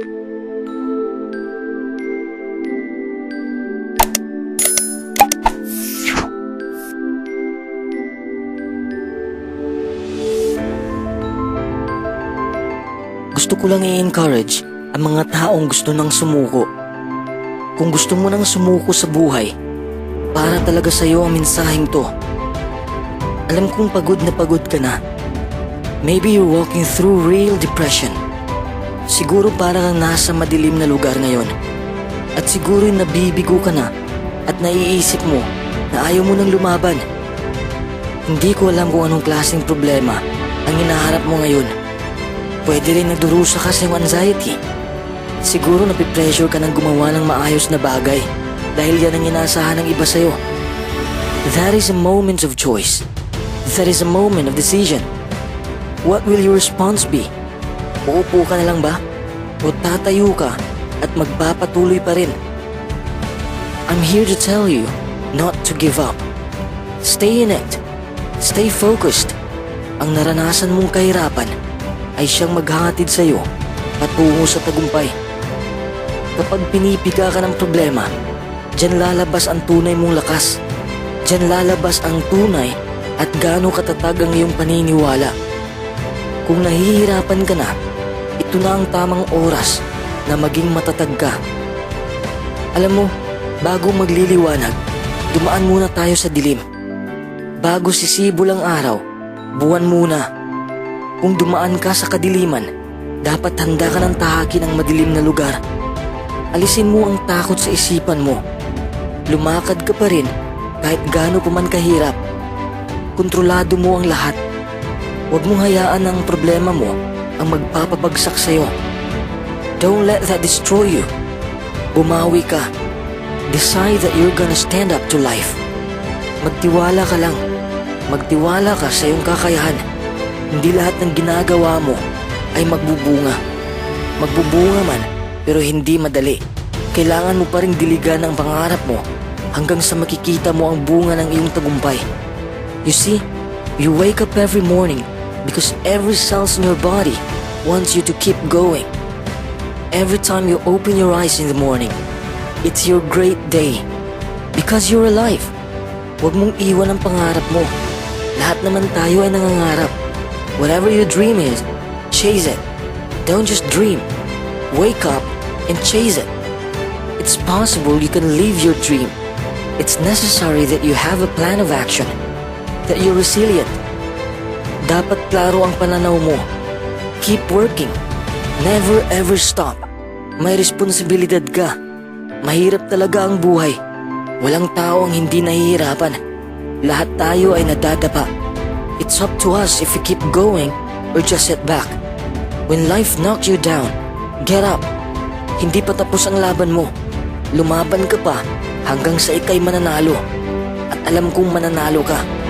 Gusto ko lang i-encourage ang mga taong gusto nang sumuko. Kung gusto mo nang sumuko sa buhay, para talaga sa'yo ang mensaheng to. Alam kong pagod na pagod ka na. Maybe you're walking through real depression. Siguro para kang nasa madilim na lugar ngayon. At siguro nabibigo ka na at naiisip mo na ayaw mo nang lumaban. Hindi ko alam kung anong klaseng problema ang hinaharap mo ngayon. Pwede rin nagdurusa ka sa anxiety. Siguro napipressure ka ng gumawa ng maayos na bagay dahil yan ang inaasahan ng iba sa'yo. That is a moment of choice. That is a moment of decision. What will your response be? Uupo ka na lang ba? O tatayo ka at magpapatuloy pa rin? I'm here to tell you not to give up. Stay in it. Stay focused. Ang naranasan mong kahirapan ay siyang maghahatid sa iyo patungo sa tagumpay. Kapag pinipiga ka ng problema, diyan lalabas ang tunay mong lakas. Diyan lalabas ang tunay at gaano katatag ang iyong paniniwala. Kung nahihirapan ka na, ito na ang tamang oras na maging matatag ka. Alam mo, bago magliliwanag, dumaan muna tayo sa dilim. Bago sisibol ang araw, buwan muna. Kung dumaan ka sa kadiliman, dapat handa ka ng tahakin ang madilim na lugar. Alisin mo ang takot sa isipan mo. Lumakad ka pa rin kahit gaano pa man kahirap. Kontrolado mo ang lahat. Huwag mong hayaan ang problema mo ang magpapabagsak sa'yo. Don't let that destroy you. Bumawi ka. Decide that you're gonna stand up to life. Magtiwala ka lang. Magtiwala ka sa iyong kakayahan. Hindi lahat ng ginagawa mo ay magbubunga. Magbubunga man, pero hindi madali. Kailangan mo pa rin diligan ang pangarap mo hanggang sa makikita mo ang bunga ng iyong tagumpay. You see, you wake up every morning because every cells in your body wants you to keep going. Every time you open your eyes in the morning, it's your great day because you're alive. Huwag mong iwan ang pangarap mo. Lahat naman tayo ay nangangarap. Whatever your dream is, chase it. Don't just dream. Wake up and chase it. It's possible you can live your dream. It's necessary that you have a plan of action, that you're resilient. Dapat klaro ang pananaw mo. Keep working. Never ever stop. May responsibilidad ka. Mahirap talaga ang buhay. Walang tao ang hindi nahihirapan. Lahat tayo ay nadadapa. It's up to us if we keep going or just sit back. When life knocks you down, get up. Hindi pa tapos ang laban mo. Lumaban ka pa hanggang sa ikay mananalo. At alam kong mananalo ka.